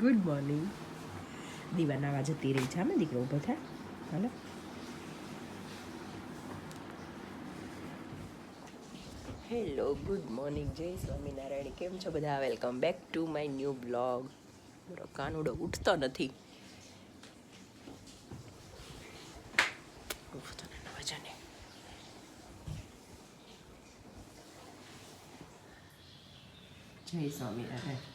Good morning દીવા નાવા જતી રહી છે આમે દીકરો ઊભો થાય હાલો. હેલો ગુડ મોર્નિંગ જય સ્વામિનારાયણ. કેમ છો બધા? Welcome back to my new blog મારો કાનુડો ઉઠતો નથી. જય સ્વામિનારાયણ.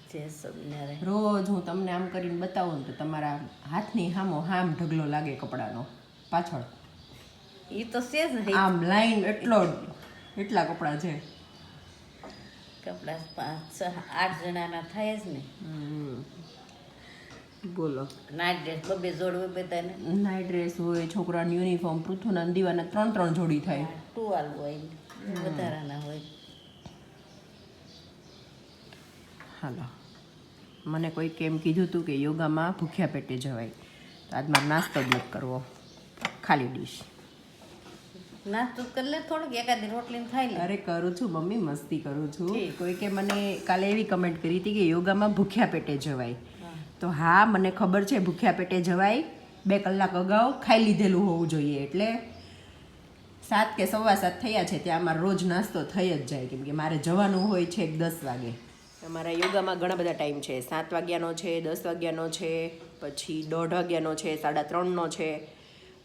રોજ હું તમને આમ કરીને બતાવું ને તો તમારા હાથની હામો હામ ઢગલો લાગે કપડાનો પાછળ. એ તો છે જ ને. આમ લાઈન એટલો એટલા કપડાં છે. કપડા પાંચ આઠ જણાના થાય જ ને. બોલો. નાઇટ ડ્રેસ બબે જોડવે બધાને. નાઇટ ડ્રેસ હોય છોકરાની યુનિફોર્મ પૃથ્વીના દીવાના ત્રણ ત્રણ જોડી થાય. ટુવાલ હોય વધારાના હોય. હાલો. મને કોઈ કેમ કીધું હતું કે યોગામાં ભૂખ્યા પેટે જવાય. તો આજ મારે નાસ્તો જ નથી કરવો. ખાલી ડીશ. નાસ્તો કરી લે થોડુંક એકાદી રોટલી થાય ખાઈ લે. અરે કરું છું મમ્મી મસ્તી કરું છું. કોઈકે કોઈ કે મને કાલે એવી કમેન્ટ કરી હતી કે યોગામાં ભૂખ્યા પેટે જવાય. તો હા મને ખબર છે ભૂખ્યા પેટે જવાય. બે કલાક અગાઉ ખાઈ લીધેલું હોવું જોઈએ. એટલે સાત કે સવા સાત થયા છે ત્યાં અમારો રોજ નાસ્તો થઈ જ જાય. કેમ કે મારે જવાનું હોય છે દસ વાગે. અમારા યોગામાં ઘણા બધા ટાઈમ છે. સાત વાગ્યાનો છે, દસ વાગ્યાનો છે, પછી દોઢ વાગ્યાનો છે, સાડા ત્રણનો છે.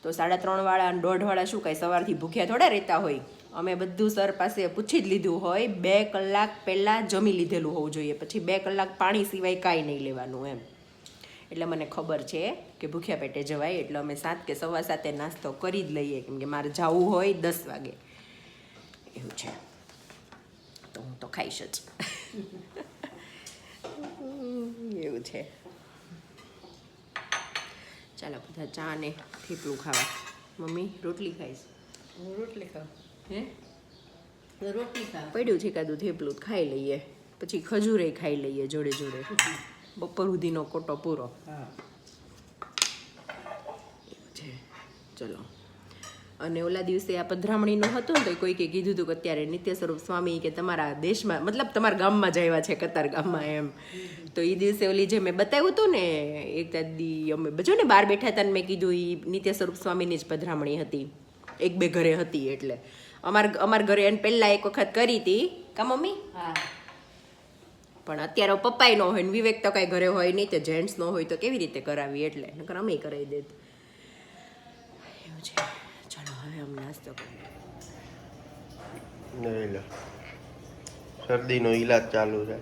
તો સાડા ત્રણવાળા અને દોઢવાળા શું કાંઈ સવારથી ભૂખ્યા થોડા રહેતા હોય? અમે બધું સર પાસે પૂછી જ લીધું હોય. બે કલાક પહેલાં જમી લીધેલું હોવું જોઈએ. પછી બે કલાક પાણી સિવાય કાંઈ નહીં લેવાનું એમ. એટલે મને ખબર છે કે ભૂખ્યા પેટે જવાય. એટલે અમે સાત કે સવા સાતે નાસ્તો કરી જ લઈએ. કેમ કે મારે જવું હોય દસ વાગે. એવું છે. તો હું તો ખાઈશ જ. એવું છે. ચાલો બધા ચા ને થેપલું ખાવા. મમ્મી રોટલી ખાઈશ. હું રોટલી ખાઉં. હે? રોટલી ખા પડ્યું છે કાદું થેપલું ખાઈ લઈએ. પછી ખજૂરે ખાઈ લઈએ જોડે જોડે. બપોર સુધીનો કોટો પૂરો. હા. છે. ચલો. અને ઓલા દિવસે આ પધરામણીનું હતું ને તો કોઈકે કીધું હતું કે અત્યારે નિત્ય સ્વરૂપ સ્વામી કે તમારા દેશમાં મતલબ તમારા ગામમાં જ આવ્યા છે કતાર ગામમાં એમ. તો એ દિવસે ઓલી જે મેં બતાવ્યું હતું ને એક દાદી અમે બજો ને બહાર બેઠા હતા ને મેં કીધું એ નિત્ય સ્વરૂપ સ્વામીની જ પધરામણી હતી. એક બે ઘરે હતી એટલે. અમાર અમાર ઘરે એને પહેલાં એક વખત કરી હતી. કા મમ્મી? હા. પણ અત્યારે પપ્પાય ન હોય ને વિવેક તો કાંઈ ઘરે હોય નહીં તો જેન્ટ્સ ન હોય તો કેવી રીતે કરાવી એટલે? નકર અમે કરાવી દેત. એવું છે. હવે નાસ્તો કરીએ શરદીનો ઈલાજ ચાલુ છે.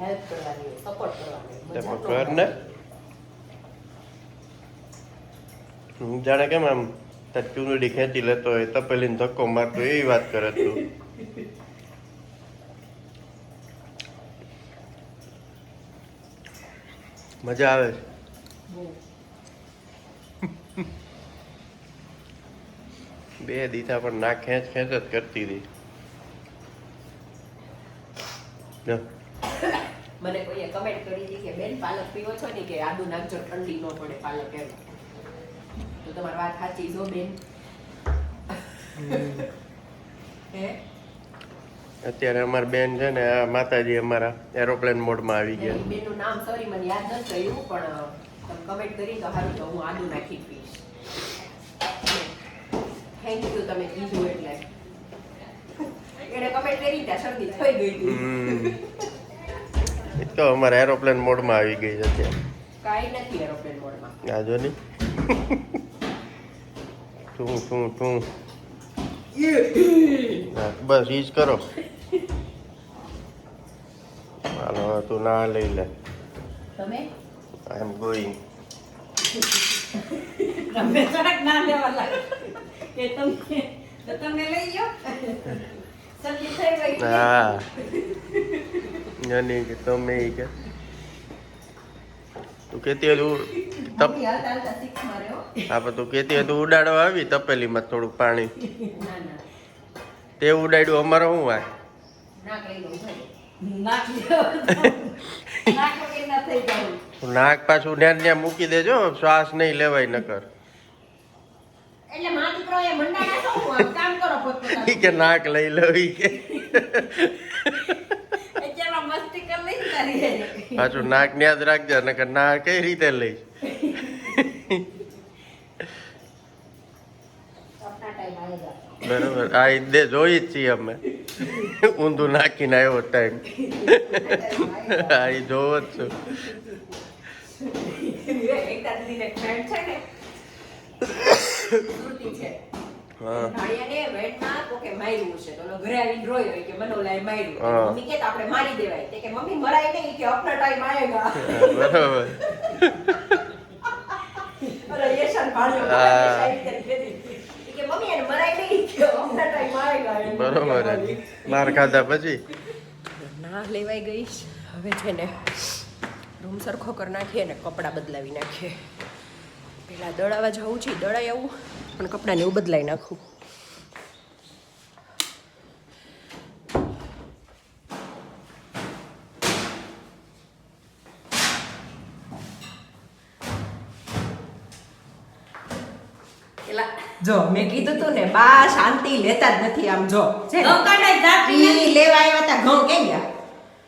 હેલ્પ કરવાની સપોર્ટ કરવાની તે પણ કર ને? હું જાણે કેમ આમ ચૂંદડી ખેંચી લેતો હોય તપેલીને ધક્કો મારતો એવી વાત કરે તું. મજા આવે છે. બે દીધા પણ ના ખેંચ ખેંચ જ કરતી હતી. મને કોઈએ કમેન્ટ કરી હતી કે બેન પાલક પીવો છો ને કે આદુ નાખજો ઠંડી ન પડે પાલક એમ. તો તમારી વાત સાચી જો બેન. હે? અત્યારે અમારી બેન છે ને આ માતાજી અમારા એરોપ્લેન મોડમાં આવી ગયા. બેનનું નામ સોરી મને યાદ ન થયું પણ કમેન્ટ કરી તો સારું તો હું આદુ નાખી પીશ થેન્ક યુ તમે કીધું એટલે. એને કમેન્ટ કરી ત્યાં શરદી થઈ ગઈ હતી. હમ. એ તો અમારા એરોપ્લેન મોડમાં આવી ગઈ છે અત્યારે. કાંઈ નથી એરોપ્લેન મોડમાં આ જો ની. તું તું તું બસ ઈ જ કરો. હવે તું ના લઈ લે. તમે? આઈ એમ ગોઈંગ તમે જરાક ના લેવા લાગે. કે તમને તો તમે લઈ જાઓ સબ્જી થઈ ગઈ હા. નાની કે તમે કે. તું કેતી હતું તપ હો હા પણ તું કેતી હતું ઉડાડવા આવી તપેલીમાં થોડું પાણી. તે ઉડાડ્યું અમારે શું વાત? નાક પાછું ન્યા ન્યા મૂકી દેજો શ્વાસ નહીં લેવાય નકર. કે નાક લઈ લેવી કે. પાછું નાક ને યાદ રાખજો નકર નાક કઈ રીતે લઈશ. બરોબર આ દે જોઈ જ છીએ અમે. ઊંધું નાખીને આવ્યો ટાઈમ ઈ જોવો જ છું. હા. હા. બરોબર ઓલો યશન ભાણિયો હા. આવી રીતે કહેતી. ઈ કે મમ્મી એને મરાય નહીં કે અપના ટાઈમ આયેગા એમ બરોબર માર ખાધા પછી? ના લેવાઈ ગઈ હવે છે ને રૂમ સરખો કરી નાખીએ ને કપડાં બદલાવી નાખીએ. પેલા દળાવા જવું છે દળાઈ આવું પણ કપડાને એવું બદલાઈ નાખું. એલા જો મેં કીધું તું ને બા શાંતિ લેતા જ નથી આમ જો છે. ઘઉં કાઢાય ઈ લેવા આવ્યા હતા ઘઉં કે ગયા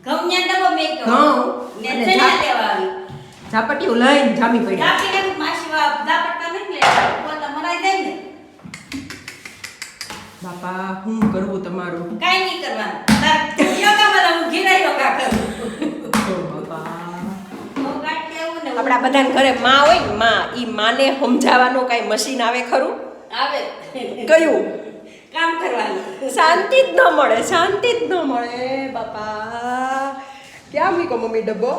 ઘઉં ને ડબો મેક્યો. ઘઉં ને ચણા લેવા આવી. ઝાપટીઓ લઈને જામી પડી ઝાપી ને માસી વા- ઝાપટતા નથી લેતા. પોતા મરાઈ જાય ને. બાપા શું કરવું તમારું કાઈ નહીં કરવાનું. આપણા બધાને ઘરે માં હોયમાં ઈ માને સમજાવવાનું કાંઈ મશીન આવે ખરું? આવે. કયું? કામ કરવાનું. શાંતિ જ ન મળે શાંતિ જ ન મળે. બાપા ક્યાં મૂકો મમ્મી ડબ્બો?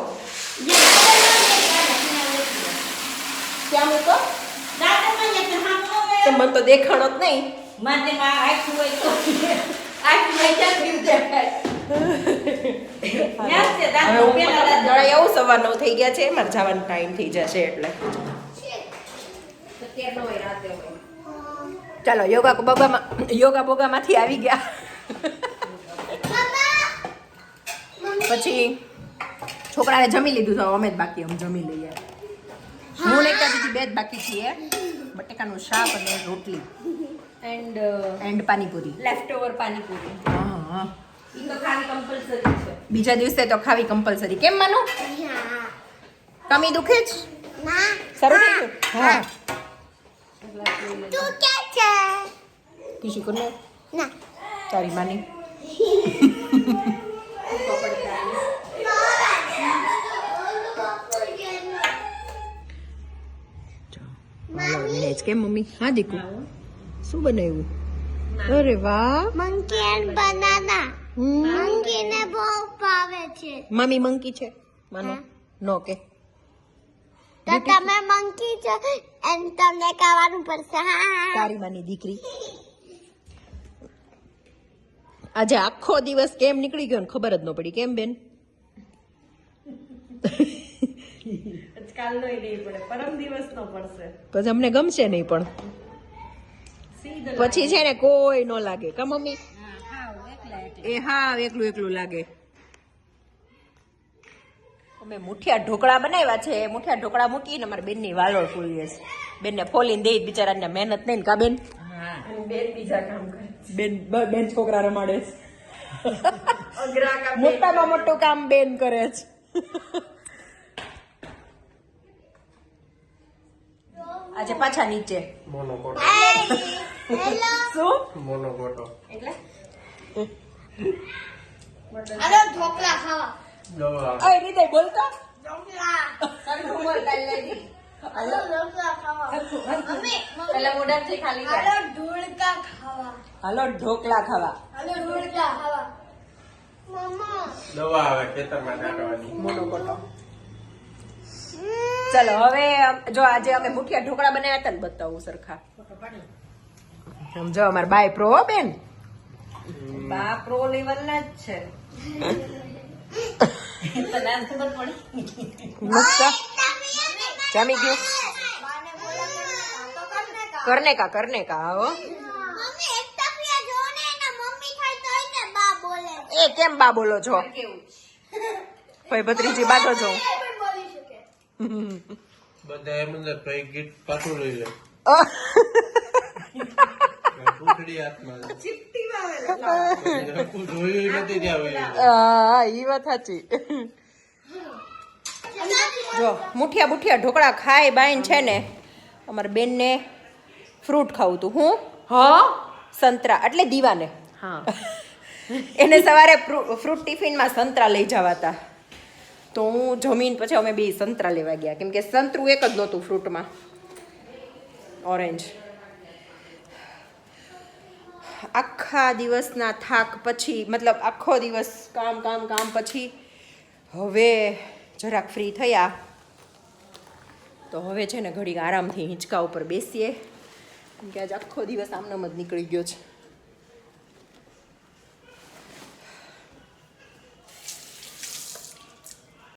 ક્યાં મૂકો? તો મને તો દેખાણો જ નહીં. માધ્યમાં આખું હોય તો આખું હોય ત્યાં દેખાય. નવ થઈ ગયા છે મારે જવાનો ટાઈમ થઈ જશે એટલે. ચાલો યોગા બોગામાં યોગા બોગામાંથી આવી ગયા. પછી છોકરાએ જમી લીધું તો અમે જ બાકી અમે જમી લઈએ. હું એકતા બીજી બે જ બાકી છીએ. બટેકાનું શાક અને રોટલી. And and panipuri. Leftover panipuri. હા હા. ઈ તો ખાલી કમ્પલસરી છે. બીજા દિવસે તો ખાવી કમ્પલસરી કેમ માનો? કમી દુખે જ? સારું થઈ ગયું? હા. ખુશી કોને તારી માની. કેમ મમ્મી? હા દીકુ. શું બનાવ્યું? અરે વાહ. Monkey and banana hmm. Monkey ને બહુ ભાવે છે. મમ્મી મંકી છે? માનો. નો કે. તો તમે મંકી છો એમ તમને કહેવાનું પડશે. હા તારી માની દીકરી. આજે આખો દિવસ કેમ નીકળી ગયો ને ખબર જ ન પડી. કેમ બેન? કાલનો નહીં પડે પરમ દિવસ પડશે. પછી અમને ગમશે નહીં પણ. પછી છે ને કોઈ ન લાગે. કા મમ્મી? એ હા એકલું એકલું લાગે. અમે મુઠિયા ઢોકળા બનાવ્યા છે. મુઠિયા ઢોકળા મૂકીને અમારે બેનની વાલોળ ફૂલીએ છે બેનને ફોલીને દઈ બિચારાને મહેનત નહીં કા બેન? હા. બેન બીજા કામ કરે બેન બેન છોકરા રમાડે છે. મોટામાં મોટું કામ બેન કરે છે. આજે પાછા નીચે. મોનોકોટો શું મોનોકોટો એટલે? હાલો ઢોકળા ખાવા. દવા રીતે બોલતો? ઢોકળા. સરખું બોલ તારી અરે ઢોકળા ખાવા. મમ્મી પેલા મોઢાથી ખાલી કર હાલો ઢોળકા ખાવા. હાલો ઢોકળા ખાવા. હાલો ઢોળકા ખાવા. મમ્મા. દવા આવે ખેતરમાં નાખવાની. મોટો કોટો ચલો હવે જો આજે અમે મુઠિયા ઢોકળા બનાવ્યા હતા ને બતાવું સરખા. સમજો અમારે બાય પ્રો હો બેન. બા પ્રો લેવલ ના જ છે. જામી ગયું. કરને કા કરને કા હો. મમ્મી એક ટપિયા જો ને એના મમ્મી થાય તોય તે બા બોલે? એ કેમ બા બોલો છો? ભાઈ ભત્રીજી બાજો છો. બધા એમ જ કઈ ગીત પાછું લઈ લે. હાથમાં હા એ વાત સાચી જો મુઠિયા મુઠિયા ઢોકળા ખાય બાઈન છે ને અમારા બેનને ફ્રૂટ ખાવું તું હું? હા? સંતરા એટલે દીવાને. હા. એને સવારે ફ્રુ- ફ્રૂટ ટિફિનમાં સંતરા લઈ જવાતા. તો હું જમીન પછી અમે બે સંતરા લેવા ગયા. કેમ કે સંતરું એક જ નહોતું ફ્રૂટમાં ઓરેન્જ. આખા દિવસના થાક પછી, મતલબ આખો દિવસ કામ કામ કામ પછી હવે જરાક ફ્રી થયા. તો હવે છે ને ઘડીક આરામથી હિંચકા ઉપર બેસીએ. કેમ કે આજ આખો દિવસ આમનામ જ નીકળી ગયો છે.